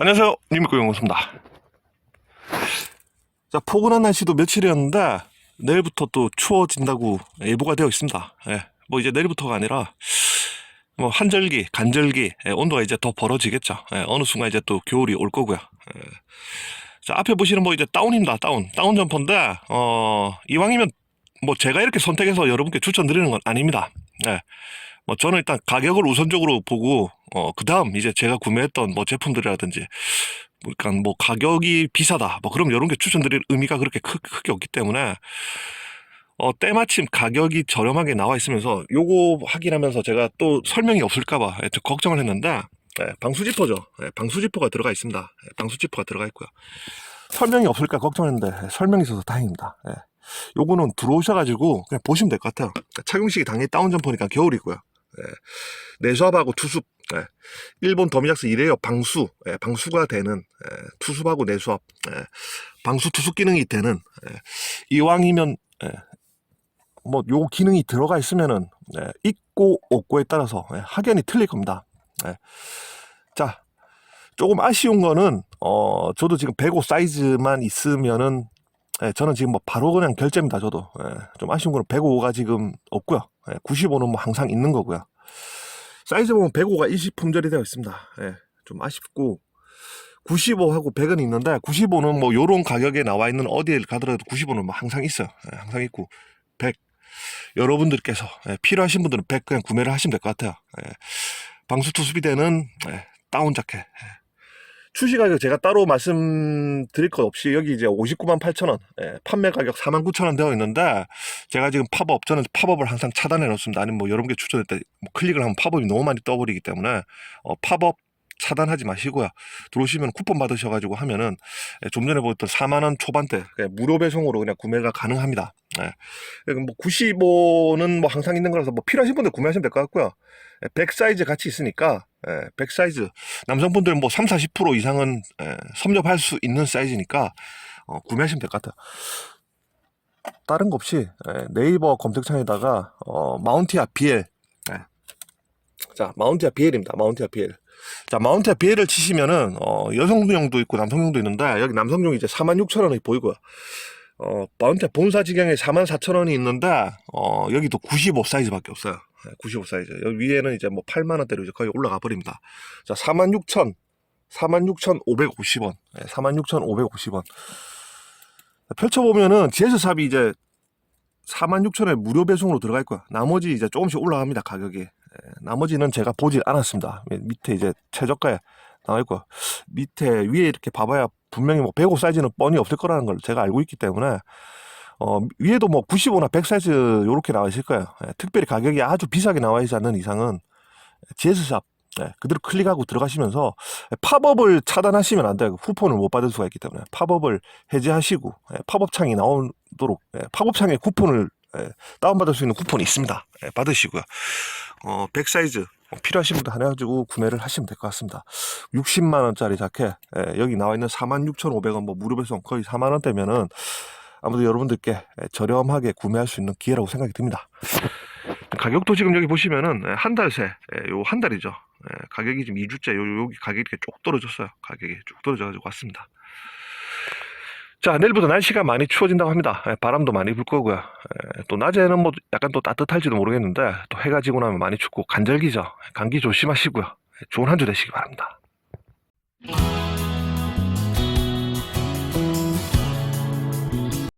안녕하세요. 님미고 영호수입니다. 자, 포근한 날씨도 며칠이었는데, 내일부터 또 추워진다고 예보가 되어 있습니다. 예, 뭐 이제 내일부터가 아니라, 뭐 한절기, 간절기, 예, 온도가 이제 더 벌어지겠죠. 예, 어느 순간 이제 또 겨울이 올 거고요. 예. 자, 앞에 보시는 뭐 이제 다운입니다. 다운. 다운 점퍼인데, 어, 이왕이면 뭐 제가 이렇게 선택해서 여러분께 추천드리는 건 아닙니다. 예. 뭐 저는 일단 가격을 우선적으로 보고 어 그 다음 이제 제가 구매했던 뭐 제품들이라든지 그러니까 뭐 가격이 비싸다 뭐 그럼 이런 게 추천드릴 의미가 그렇게 크, 크게 없기 때문에 어 때마침 가격이 저렴하게 나와 있으면서 요거 확인하면서 제가 또 설명이 없을까봐 예, 좀 걱정을 했는데 예, 방수 지퍼죠. 예, 방수 지퍼가 들어가 있습니다. 예, 방수 지퍼가 들어가 있고요. 설명이 없을까 걱정했는데 예, 설명이 있어서 다행입니다. 예. 요거는 들어오셔가지고 그냥 보시면 될 것 같아요. 착용식이 당연히 다운 점퍼니까 겨울이고요. 예, 내수압하고 투습, 예, 일본 더미작스 이래요 방수, 예, 방수가 되는 예, 투습하고 내수압, 예, 방수 투습 기능이 되는 예, 이왕이면 예, 뭐요 기능이 들어가 있으면은 예, 있고 없고에 따라서 예, 확연히 틀릴 겁니다. 예. 자, 조금 아쉬운 거는 어 저도 지금 105 사이즈만 있으면은 예, 저는 지금 뭐 바로 그냥 결제입니다. 저도 예, 좀 아쉬운 거는 105가 지금 없고요. 95는 뭐 항상 있는 거고요. 사이즈 보면 105가 일시 품절이 되어 있습니다. 예, 좀 아쉽고 95하고 100은 있는데 95는 뭐 요런 가격에 나와 있는 어디에 가더라도 95는 뭐 항상 있어요. 예, 항상 있고 100 여러분들께서 예, 필요하신 분들은 100 그냥 구매를 하시면 될 것 같아요. 예, 방수 투습이 되는 예, 다운 자켓. 예. 출시 가격 제가 따로 말씀드릴 것 없이 여기 이제 59만 8천 원, 예, 판매 가격 4만 9천 원 되어 있는데 제가 지금 팝업 저는 팝업을 항상 차단해 놓습니다. 아니면 뭐 여러분께 추천할 때 뭐 클릭을 하면 팝업이 너무 많이 떠버리기 때문에 어, 팝업 차단하지 마시고요. 들어오시면 쿠폰 받으셔가지고 하면은 예, 좀 전에 보였던 4만 원 초반대 그냥 무료 배송으로 그냥 구매가 가능합니다. 예. 그리고 뭐 95는 뭐 항상 있는 거라서 뭐 필요하신 분들 구매하시면 될 것 같고요. 예, 100 사이즈 같이 있으니까 예, 100 사이즈 남성분들은 뭐 3, 40% 이상은 예, 섭렵할 수 있는 사이즈니까 어, 구매하시면 될 것 같아요. 다른 거 없이 예, 네이버 검색창에다가 어, 마운티아 BL 예. 자 마운티아 BL입니다. 마운티아 BL 자 마운티아 BL을 치시면은 어, 여성용도 있고 남성용도 있는데 여기 남성용 이제 46,000원이 보이고요. 어, 마운티아 본사 지경에 44,000원이 있는데 어, 여기도 95 사이즈밖에 없어요. 95 사이즈. 여기 위에는 이제 뭐 8만 원대로 이제 거의 올라가 버립니다. 자 46,000 46,550원. 46,550원. 펼쳐보면은 GS삽이 이제 46,000원에 무료 배송으로 들어갈 거야. 나머지 이제 조금씩 올라갑니다, 가격이. 예, 나머지는 제가 보질 않았습니다. 예, 밑에 이제 최저가에 나와 있고, 밑에 위에 이렇게 봐봐야 분명히 뭐 105 사이즈는 뻔히 없을 거라는 걸 제가 알고 있기 때문에, 어, 위에도 뭐 95나 100 사이즈 요렇게 나와 있을 거예요. 예, 특별히 가격이 아주 비싸게 나와 있지 않는 이상은 GS샵 네, 그대로 클릭하고 들어가시면서 팝업을 차단하시면 안 돼요. 쿠폰을 못 받을 수가 있기 때문에 팝업을 해제하시고 예, 팝업 창이 나오도록 예, 팝업 창에 쿠폰을 예, 다운받을 수 있는 쿠폰이 있습니다. 예, 받으시고요. 어, 100 사이즈 어, 필요하신 분들 하나 가지고 구매를 하시면 될 것 같습니다. 60만 원짜리 자켓 예, 여기 나와 있는 46,500원 뭐 배송 거의 4만 원대면은 아무래도 여러분들께 예, 저렴하게 구매할 수 있는 기회라고 생각이 듭니다. 가격도 지금 여기 보시면은 예, 한달 새, 예, 요한 달이죠. 예, 가격이 지금 2주째 요 여기 가격이 쭉 떨어졌어요. 가격이 쭉 떨어져가지고 왔습니다. 자 내일부터 날씨가 많이 추워진다고 합니다. 예, 바람도 많이 불 거고요. 예, 또 낮에는 뭐 약간 또 따뜻할지도 모르겠는데 또 해가 지고 나면 많이 춥고 간절기죠. 감기 조심하시고요. 예, 좋은 한 주 되시기 바랍니다.